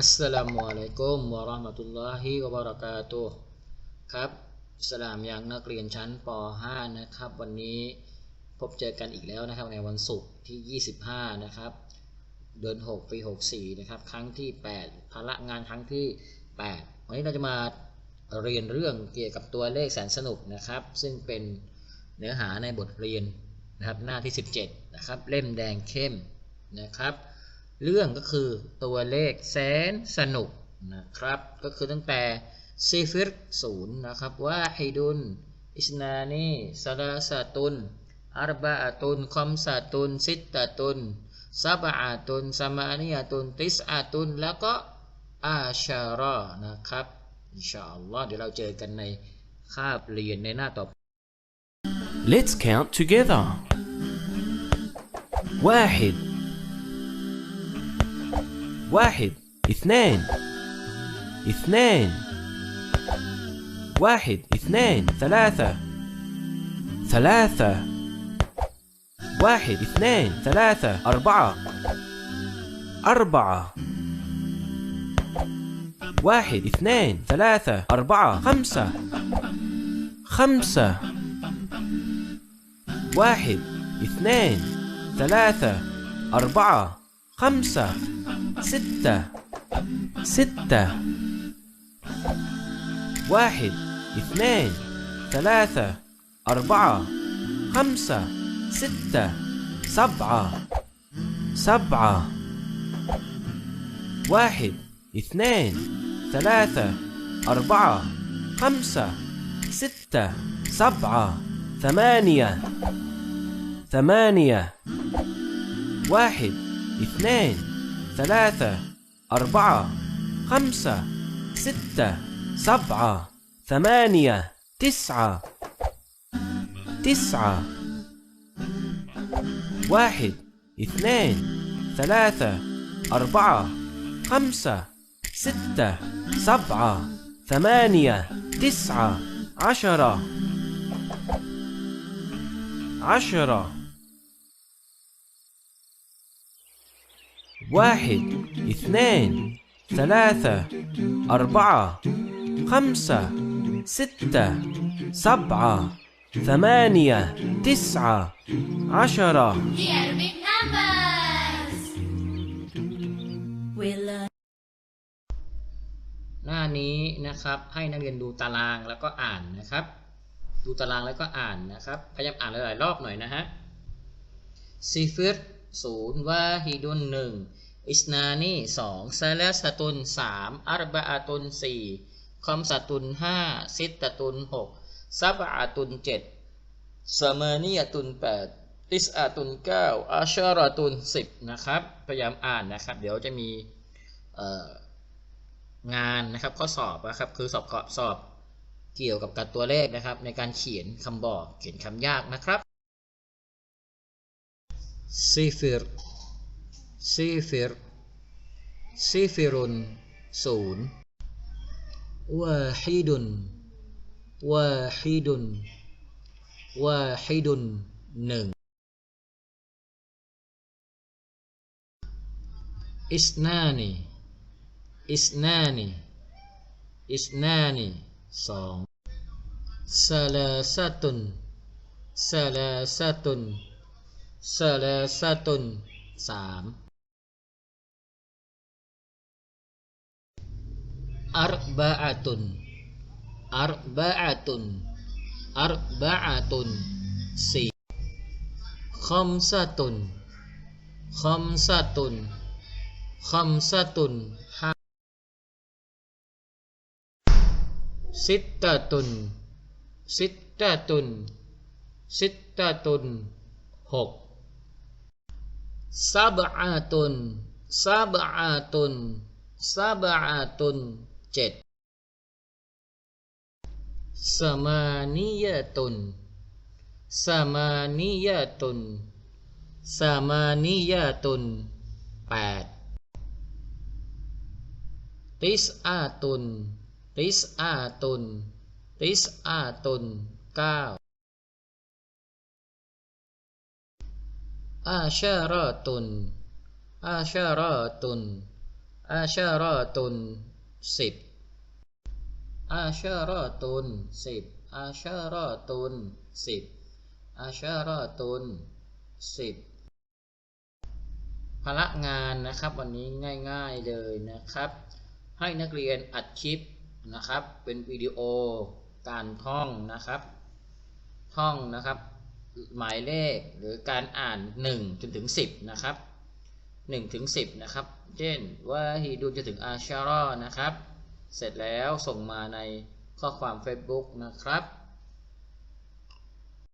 อัสสลามุอะลัยกุมวะราะห์มะตุลลอฮิวะบะเราะกาตุครับสลามยังนักเรียนชั้นป .5 นะครับ วันนี้พบเจอกันอีกแล้วนะครับในวันศุกร์ที่ 25 นะครับ เดือน 6 ปี 64 นะครับ ครั้งที่ 8 ภาระงานครั้งที่ 8 วันนี้เราจะมาเรียนเรื่องเกี่ยวกับตัวเลขแสนสนุกนะครับ ซึ่งเป็นเนื้อหาในบทเรียนนะครับหน้าที่ 17 นะครับ เล่มแดงเข้มนะครับ เรื่องก็คือตัวเลขแสนสนุกนะครับ ก็คือตั้งแต่ซีฟิรศูนย์นะครับว่าฮิดุน อิสนานีซาลาสาตุน อารบะอาตุน คอมสาตุน ซิตตาตุนซาบะอาตุนสมานีอาตุน ติสอาตุน แล้วก็อาชารอนะครับ อินชาอัลลอฮ์เดี๋ยวเราเจอกันในคาบเรียนในหน้าต่อ Let's count together. واحد واحد اثنين اثنين واحد اثنين ثلاثة. ثلاثة. واحد اثنين ثلاثة. أربعة. أربعة. واحد اثنين ثلاثة. أربعة. خمسة. خمسة. واحد اثنين ثلاثة. أربعة. خمسة. ستة. ستة. واحد. اثنين. ثلاثة. أربعة. خمسة. ستة. سبعة. سبعة. واحد. اثنين. ثلاثة. أربعة. خمسة. ستة. سبعة. ثمانية. ثمانية. واحد. اثنين. ثلاثة أربعة خمسة ستة سبعة ثمانية تسعة تسعة واحد اثنين ثلاثة أربعة خمسة ستة سبعة ثمانية تسعة عشرة عشرة. واحد اثنين ثلاثة أربعة خمسة ستة سبعة ثمانية تسعة عشرة Dear big numbers. We learn หน้านี้นะครับให้นักเรียนดูตารางแล้วก็อ่านนะครับ ดูตารางแล้วก็อ่านนะครับพยายามอ่านหลายๆรอบหน่อยนะฮะซีฟิร ศูนย์วาฮิดุนหนึ่งอิสนานีสองซาลสตุนสามอารบะอาตุนสี่คอมสตุนห้าซิตตุนหกซับอาตุนเจ็ดสมานียตุนแปดติสอาตุนเก้าอาชาราตุนสิบนะครับพยายามอ่านนะครับ เดี๋ยวจะมีงานนะครับข้อสอบนะครับคือสอบสอบเกี่ยวกับการตัวเลขนะครับ ในการเขียนคำบอกเขียนคำยากนะครับ sifir. Sifir. Sifirun sun wahidun. Wahidun. Wahidun neng. Isnani. Isnani. Isnani song. Salasatun. Salasatun าฮิดุนวาฮิดุนวาฮิดุนหนึ่งอิสนานี อิสนานีอิสนานีสองซาลาซาตุนซาลาซาตุนซาลาซาตุนสามอัรบะอาตุนอัรบะอาตุนอัรบะอาตุนสี่คอมซาตุนคอมซาตุนคอมซาตุนห้า สิตตะตุน สิตตะตุน สิตตะตุนหก sab'atun. Sab'atun. Sab'atun. Cet. Samaniyatun. Samaniyatun. Samaniyatun. Pat. Tis'atun. Tis'atun. Tis'atun. Kau อาตุนเจ็ดสมานิยตุนอาตุน อาชารตุนอาชาราตุน อาชารอตุนสิบอาชารอตุนสิบอาชารอตุนสิบอาชารอตุนสิบภาระงานนะครับวันนี้ง่ายๆเลยนะครับ ให้นักเรียนอัดคลิปนะครับ เป็นวิดีโอการท่องนะครับ ท่องนะครับ หมายเลขหรือการอ่าน 1 จนถึง 10 นะครับ 1 ถึง 10 นะครับ เช่นว่าฮีดูจะถึงอาชารอนะครับ เสร็จแล้วส่งมาในข้อความ Facebook นะครับ